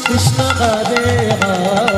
Krishna Hare Hare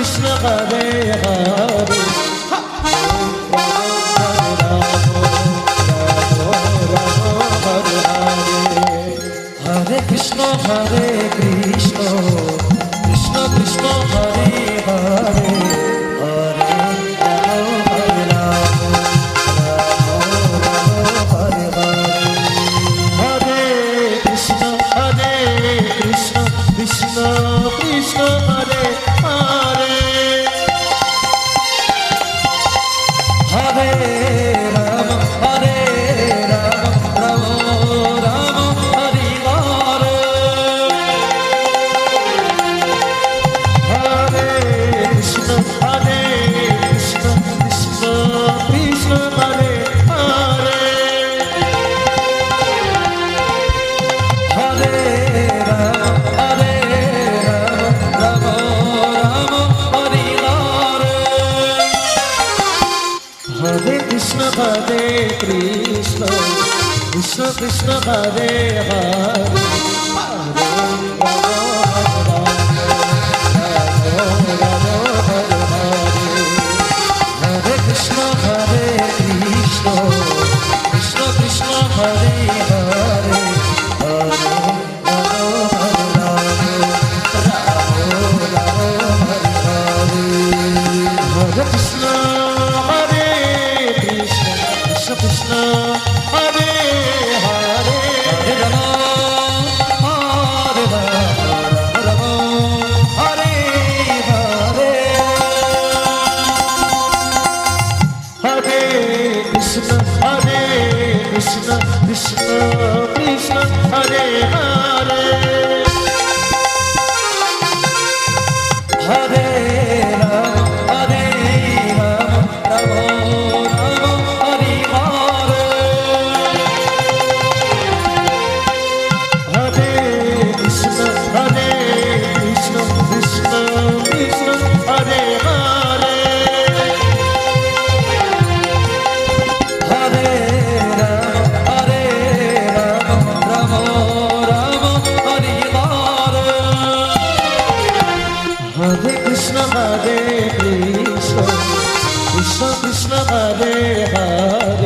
مش نغبيها Krishna Hare Hare Krishna Hare Krishna Krishna Krishna Hare Hare Krishna Krishna Hare Hare. Krishna Krishna Hare Hare.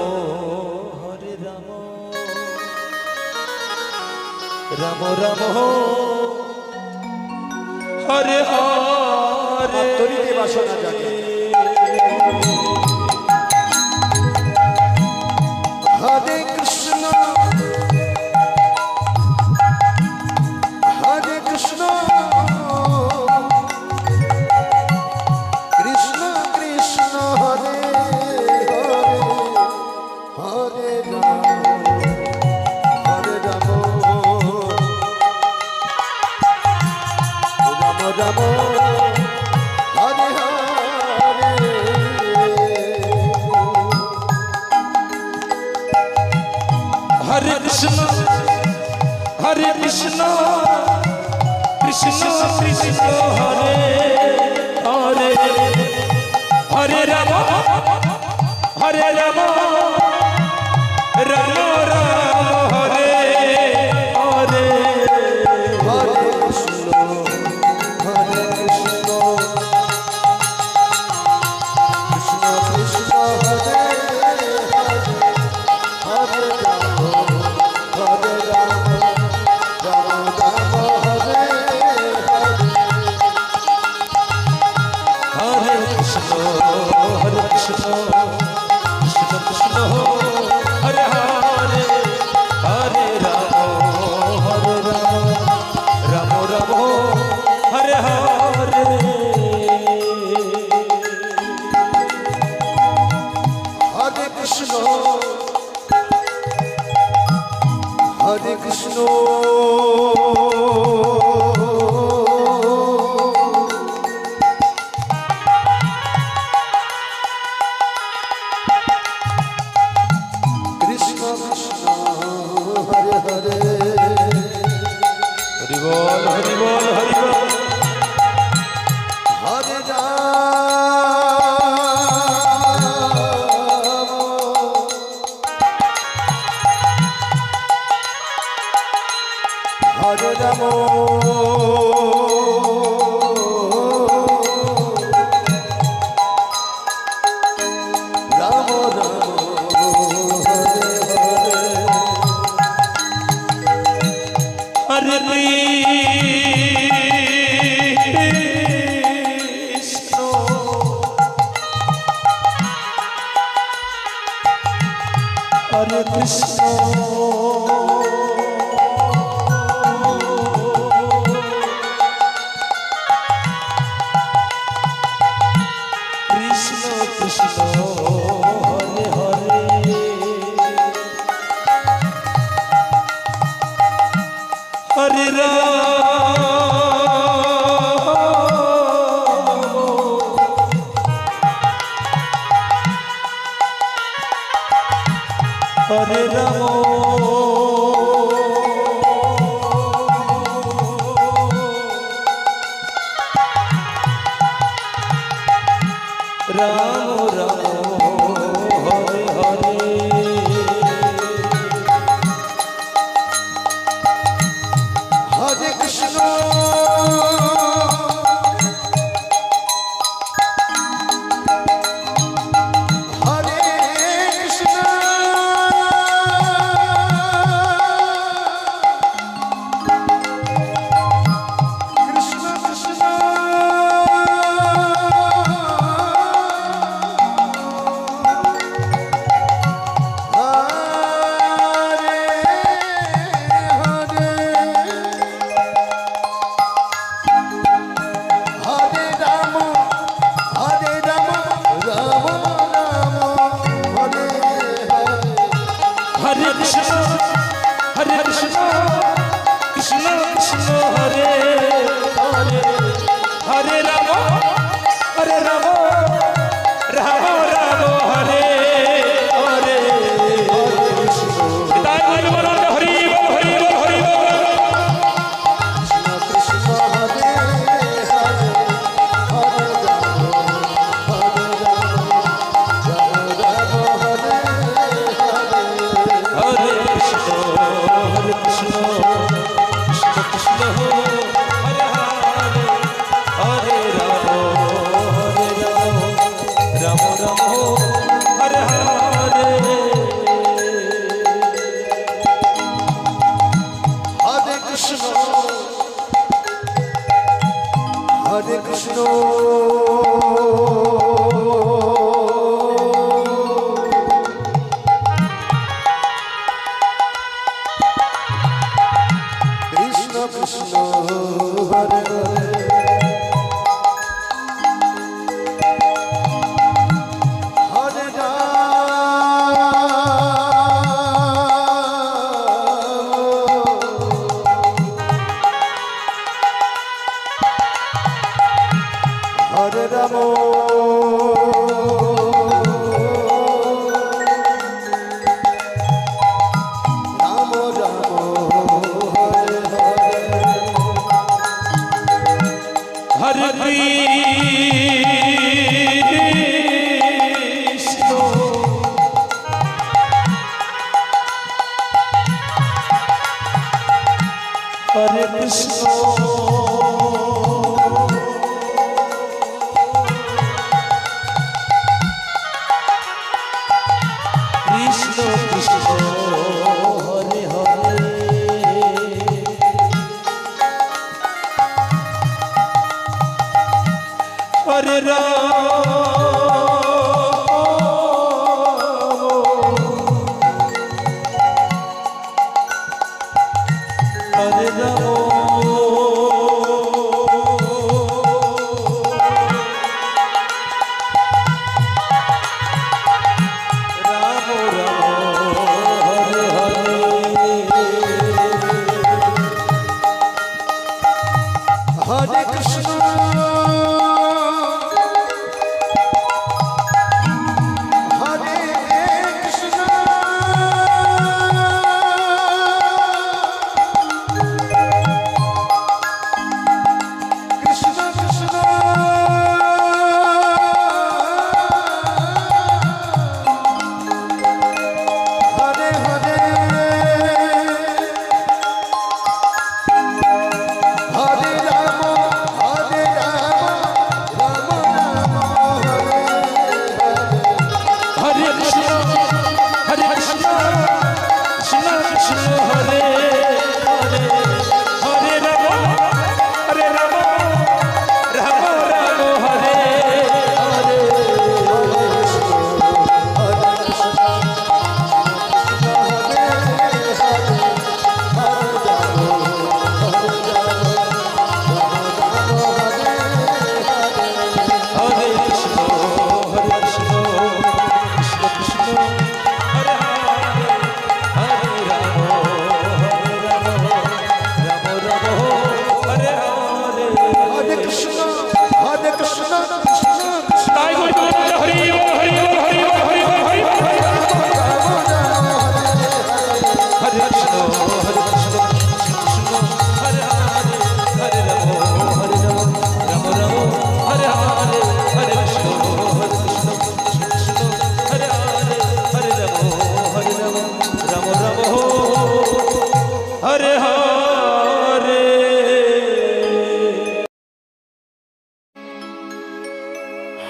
Ram Ram Hare Hare. বাসনা জাগে। જમો 나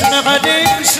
اسم قديم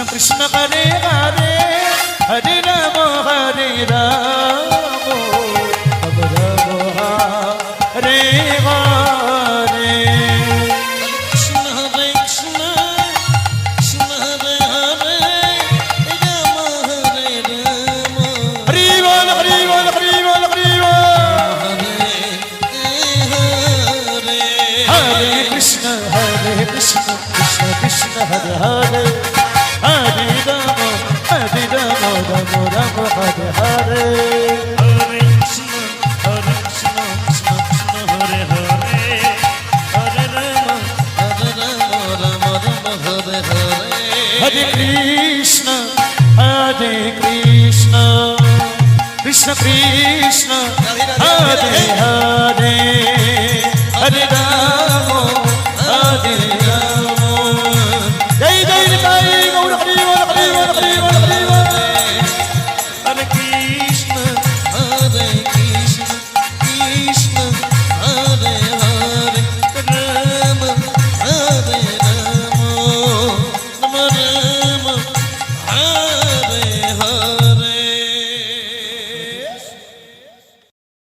Hare, Rama Hare Rama. Hare Bol, Hare Bol, Hare Bol, Hare Bol. Hare Krishna, Hare Krishna, Krishna Krishna, Hare Hare, Hare Rama, Hare Rama, Rama Rama, Hare Hare. Hare Krishna, Hare Krishna, Krishna Krishna, Hare Hare, Hare Rama, Hare Rama, Rama Rama, Hare Hare. Hare Krishna, Hare Krishna, Krishna Krishna, Hare Hare, Hare Rama.